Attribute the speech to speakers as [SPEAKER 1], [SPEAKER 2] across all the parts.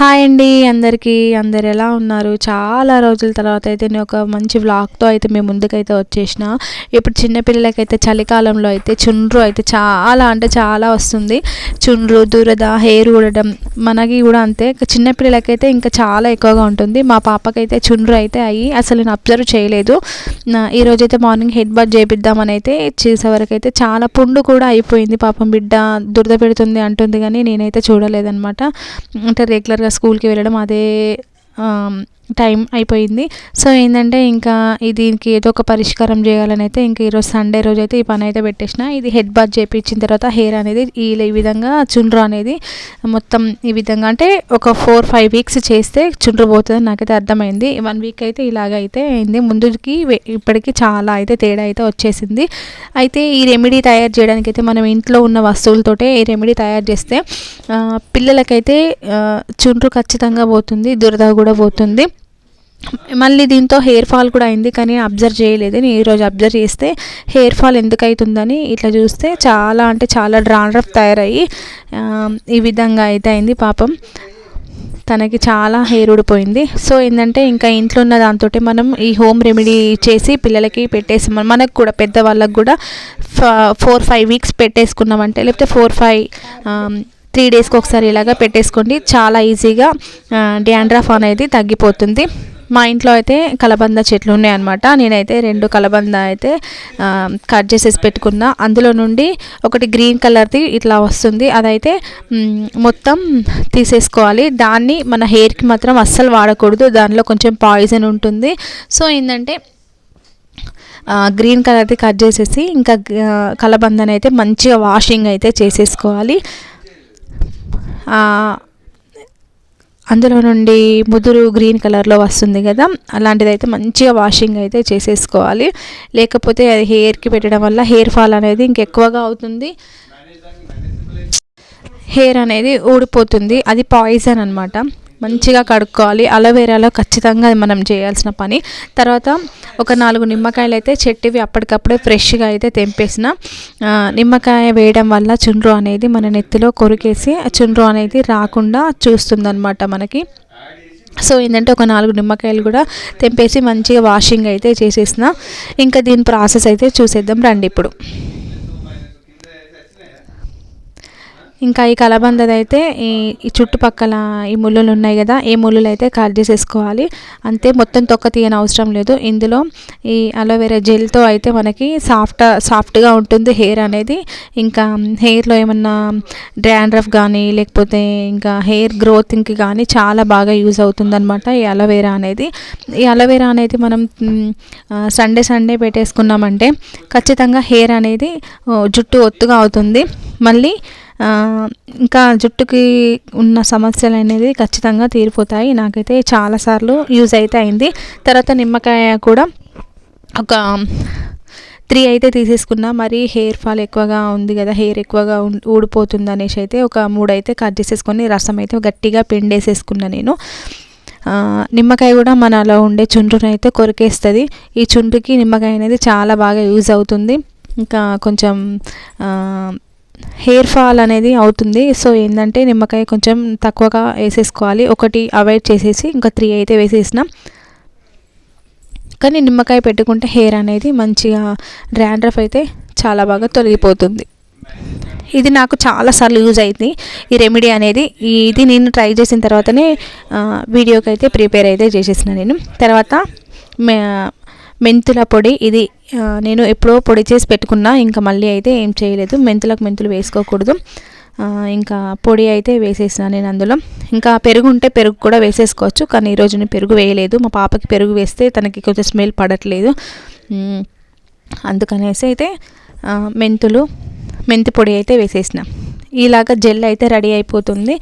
[SPEAKER 1] Hi అండి అందరికీ. అందరు ఎలా ఉన్నారు? చాలా రోజుల తర్వాత అయితే నేను ఒక మంచి వ్లాగ్తో అయితే మేము ముందుకైతే వచ్చేసిన. ఇప్పుడు చిన్నపిల్లలకైతే చలికాలంలో అయితే చుండ్రు అయితే చాలా అంటే చాలా వస్తుంది. చుండ్రు దురద హెయిర్ ఊడడం మనకి కూడా అంతే. చిన్నపిల్లలకైతే ఇంకా చాలా ఎక్కువగా ఉంటుంది. మా పాపకైతే చుండ్రు అయితే అయ్యి అసలు నేను అబ్జర్వ్ చేయలేదు. ఈరోజు అయితే మార్నింగ్ హెడ్ బాత్ చేపిద్దామని అయితే చేసేవరకు అయితే చాలా పుండు కూడా అయిపోయింది. పాపం బిడ్డ దురద పెడుతుంది అంటుంది కానీ నేనైతే చూడలేదనమాట అంటే రెగ్యులర్గా స్కూల్కి వెళ్ళడం అదే టైం అయిపోయింది. సో ఏంటంటే ఇంకా దీనికి ఏదో ఒక పరిష్కారం చేయాలని అయితే ఇంకా ఈరోజు సండే రోజు అయితే ఈ పని అయితే పెట్టేసిన. ఇది హెడ్ బాత్ చేపించిన తర్వాత హెయిర్ అనేది ఈ ఈ విధంగా చుండ్రు అనేది మొత్తం ఈ విధంగా అంటే ఒక ఫోర్ ఫైవ్ వీక్స్ చేస్తే చుండ్రు పోతుందని నాకైతే అర్థమైంది. వన్ వీక్ అయితే ఇలాగ అయితే అయింది. ముందుకి ఇప్పటికి చాలా అయితే తేడా అయితే వచ్చేసింది. అయితే ఈ రెమెడీ తయారు చేయడానికి అయితే మనం ఇంట్లో ఉన్న వస్తువులతోటే ఈ రెమెడీ తయారు చేస్తే పిల్లలకైతే చుండ్రు ఖచ్చితంగా పోతుంది దురద కూడా పోతుంది. మళ్ళీ దీంతో హెయిర్ ఫాల్ కూడా అయింది కానీ అబ్జర్వ్ చేయలేదు. నేను ఈరోజు అబ్జర్వ్ చేస్తే హెయిర్ ఫాల్ ఎందుకు అవుతుందని ఇట్లా చూస్తే చాలా అంటే చాలా డ్రాండ్రఫ్ తయారయ్యి ఈ విధంగా అయితే అయింది పాపం. తనకి చాలా హెయిర్ ఊడిపోయింది. సో ఏంటంటే ఇంకా ఇంట్లో ఉన్న దాంతో మనం ఈ హోమ్ రెమెడీ చేసి పిల్లలకి పెట్టేసి. మనకు కూడా పెద్దవాళ్ళకి కూడా ఫోర్ ఫైవ్ వీక్స్ పెట్టేసుకున్నామంటే లేకపోతే ఫోర్ ఫైవ్ త్రీ డేస్కి ఒకసారి ఇలాగా పెట్టేసుకోండి. చాలా ఈజీగా డ్యాండ్రఫ్ అనేది తగ్గిపోతుంది. మా ఇంట్లో అయితే కలబంద చెట్లు ఉన్నాయన్నమాట. నేనైతే రెండు కలబంద అయితే కట్ చేసేసి పెట్టుకున్నా. అందులో నుండి ఒకటి గ్రీన్ కలర్ది ఇట్లా వస్తుంది. అదైతే మొత్తం తీసేసుకోవాలి. దాన్ని మన హెయిర్కి మాత్రం అస్సలు వాడకూడదు. దానిలో కొంచెం పాయిజన్ ఉంటుంది. సో ఏంటంటే గ్రీన్ కలర్ది కట్ చేసేసి ఇంకా కలబందనైతే మంచిగా వాషింగ్ అయితే చేసేసుకోవాలి. అందులో నుండి ముదురు గ్రీన్ కలర్లో వస్తుంది కదా అలాంటిది అయితే మంచిగా వాషింగ్ అయితే చేసేసుకోవాలి. లేకపోతే అది హెయిర్కి పెట్టడం వల్ల హెయిర్ ఫాల్ అనేది ఇంకెక్కువగా అవుతుంది. హెయిర్ అనేది ఊడిపోతుంది. అది పాయిజన్ అనమాట మంచిగా కడుక్కోవాలి. అలోవేరాలో ఖచ్చితంగా మనం చేయాల్సిన పని. తర్వాత ఒక నాలుగు నిమ్మకాయలు అయితే చెట్టువి అప్పటికప్పుడే ఫ్రెష్గా అయితే తెంపేసిన. నిమ్మకాయ వేయడం వల్ల చుండ్రు అనేది మన నెత్తిలో కొరికేసి చుండ్రు అనేది రాకుండా చూస్తుందన్నమాట మనకి. సో ఏంటంటే ఒక నాలుగు నిమ్మకాయలు కూడా తెంపేసి మంచిగా వాషింగ్ అయితే చేసేసిన. ఇంకా దీని ప్రాసెస్ అయితే చూసేద్దాం రండి ఇప్పుడు. ఇంకా ఈ కలబందది అయితే ఈ చుట్టుపక్కల ఈ ముళ్ళులు ఉన్నాయి కదా ఈ ముళ్ళులు అయితే కట్ చేసేసుకోవాలి. అంతే మొత్తం తొక్క తీయని అవసరం లేదు. ఇందులో ఈ అలోవెరా జెల్తో అయితే మనకి సాఫ్ట్ సాఫ్ట్గా ఉంటుంది హెయిర్ అనేది. ఇంకా హెయిర్లో ఏమన్నా డ్రాండ్రఫ్ కానీ లేకపోతే ఇంకా హెయిర్ గ్రోత్కి కానీ చాలా బాగా యూజ్ అవుతుందన్నమాట ఈ అలోవెరా అనేది. ఈ అలోవెరా అనేది మనం సండే సండే పెట్టేసుకున్నామంటే ఖచ్చితంగా హెయిర్ అనేది జుట్టు ఒత్తుగా అవుతుంది. మళ్ళీ ఇంకా జుట్టుకి ఉన్న సమస్యలు అనేది ఖచ్చితంగా తీరిపోతాయి. నాకైతే చాలాసార్లు యూజ్ అయితే అయింది. తర్వాత నిమ్మకాయ కూడా ఒక త్రీ అయితే తీసేసుకున్నా. మరి హెయిర్ ఫాల్ ఎక్కువగా ఉంది కదా హెయిర్ ఎక్కువగా ఊడిపోతుంది అనేసి అయితే ఒక మూడు అయితే కట్ చేసేసుకొని రసం అయితే గట్టిగా పిండేసేసుకున్నా నేను. నిమ్మకాయ కూడా మనలో ఉండే చుండ్రుని అయితే కొరికేస్తుంది. ఈ చుండ్రుకి నిమ్మకాయ అనేది చాలా బాగా యూజ్ అవుతుంది. ఇంకా కొంచెం హెయిర్ ఫాల్ అనేది అవుతుంది. సో ఏంటంటే నిమ్మకాయ కొంచెం తక్కువగా వేసేసుకోవాలి. ఒకటి అవాయిడ్ చేసేసి ఇంకా త్రీ అయితే వేసేసిన. కానీ నిమ్మకాయ పెట్టుకుంటే హెయిర్ అనేది మంచిగా డ్రాండ్రఫ్ అయితే చాలా బాగా తొలగిపోతుంది. ఇది నాకు చాలాసార్లు యూజ్ అయింది. ఈ రెమెడీ అనేది ఇది నేను ట్రై చేసిన తర్వాతనే వీడియోకి అయితే ప్రిపేర్ అయితే చేసేసిన నేను. తర్వాత మెంతుల పొడి ఇది నేను ఎప్పుడో పొడి చేసి పెట్టుకున్నా ఇంకా మళ్ళీ అయితే ఏం చేయలేదు. మెంతులకు మెంతులు వేసుకోకూడదు. ఇంకా పొడి అయితే వేసేసిన నేను అందులో. ఇంకా పెరుగు ఉంటే పెరుగు కూడా వేసేసుకోవచ్చు కానీ ఈరోజు నేను పెరుగు వేయలేదు. మా పాపకి పెరుగు వేస్తే తనకి కొంచెం స్మెల్ పడట్లేదు. అందుకనేసి అయితే మెంతులు మెంతి పొడి అయితే వేసేసిన. ఇలాగ జెల్ అయితే రెడీ అయిపోతుంది.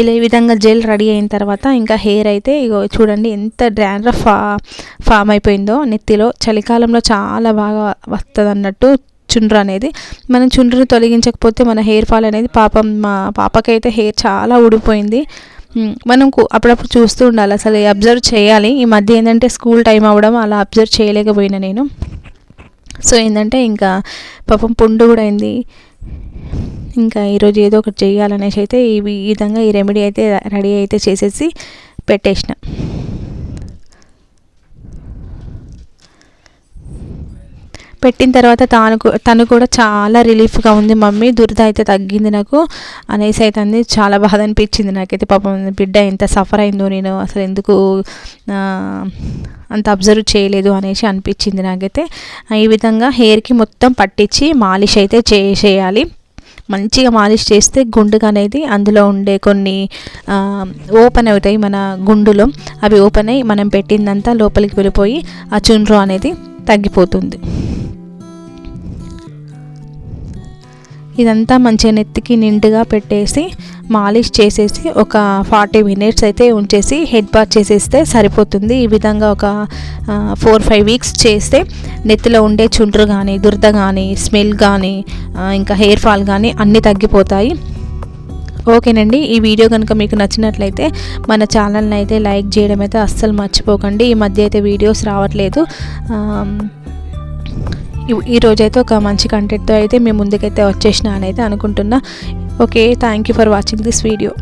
[SPEAKER 1] ఇలా ఈ విధంగా జెల్ రెడీ అయిన తర్వాత ఇంకా హెయిర్ అయితే ఇగో చూడండి ఎంత డ్రాండ్రఫ్ ఫా ఫామ్ అయిపోయిందో. నెత్తిలో చలికాలంలో చాలా బాగా వస్తుంది అన్నట్టు చుండ్రు అనేది. మనం చుండ్రుని తొలగించకపోతే మన హెయిర్ ఫాల్ అనేది పాపం మా పాపకైతే హెయిర్ చాలా ఊడిపోయింది. మనం అప్పుడప్పుడు చూస్తూ ఉండాలి. అసలు అబ్జర్వ్ చేయాలి. ఈ మధ్య ఏంటంటే స్కూల్ టైం అవ్వడం అలా అబ్జర్వ్ చేయలేకపోయినా నేను. సో ఏంటంటే ఇంకా పాపం పుండు కూడా అయింది. ఇంకా ఈరోజు ఏదో ఒకటి చేయాలనేసి అయితే ఈ విధంగా ఈ రెమెడీ అయితే రెడీ అయితే చేసేసి పెట్టేసిన. పెట్టిన తర్వాత తాను తను కూడా చాలా రిలీఫ్గా ఉంది మమ్మీ దురద అయితే తగ్గింది నాకు అనేసి అయితే అంది. చాలా బాధ అనిపించింది నాకైతే పాపం బిడ్డ ఎంత సఫర్ అయిందో నేను అసలు ఎందుకు అంత అబ్జర్వ్ చేయలేదు అనేసి అనిపించింది నాకైతే. ఈ విధంగా హెయిర్కి మొత్తం పట్టించి మాలిష్ అయితే చేసేయాలి. మంచిగా మాలిష్ చేస్తే గుండుగా అనేది అందులో ఉండే కొన్ని ఓపెన్ అవుతాయి మన గుండులో. అవి ఓపెన్ అయ్యి మనం పెట్టిందంతా లోపలికి వెళ్ళిపోయి ఆ చుండ్రు అనేది తగ్గిపోతుంది. ఇదంతా మంచిగా నెత్తికి నిండుగా పెట్టేసి మాలిష్ చేసేసి ఒక ఫార్టీ మినిట్స్ అయితే ఉంచేసి హెడ్ బాత్ చేసేస్తే సరిపోతుంది. ఈ విధంగా ఒక ఫోర్ ఫైవ్ వీక్స్ చేస్తే నెత్తిలో ఉండే చుండ్రు కానీ దురద కానీ స్మెల్ కానీ ఇంకా హెయిర్ ఫాల్ కానీ అన్నీ తగ్గిపోతాయి. ఓకేనండి ఈ వీడియో కనుక మీకు నచ్చినట్లయితే మన ఛానల్ని అయితే లైక్ చేయడం అయితే అస్సలు మర్చిపోకండి. ఈ మధ్య అయితే వీడియోస్ రావట్లేదు. ఈ రోజైతే ఒక మంచి కంటెంట్తో అయితే మేము ముందుకైతే వచ్చేసిన అని అయితే అనుకుంటున్నా. Okay thank you for watching this video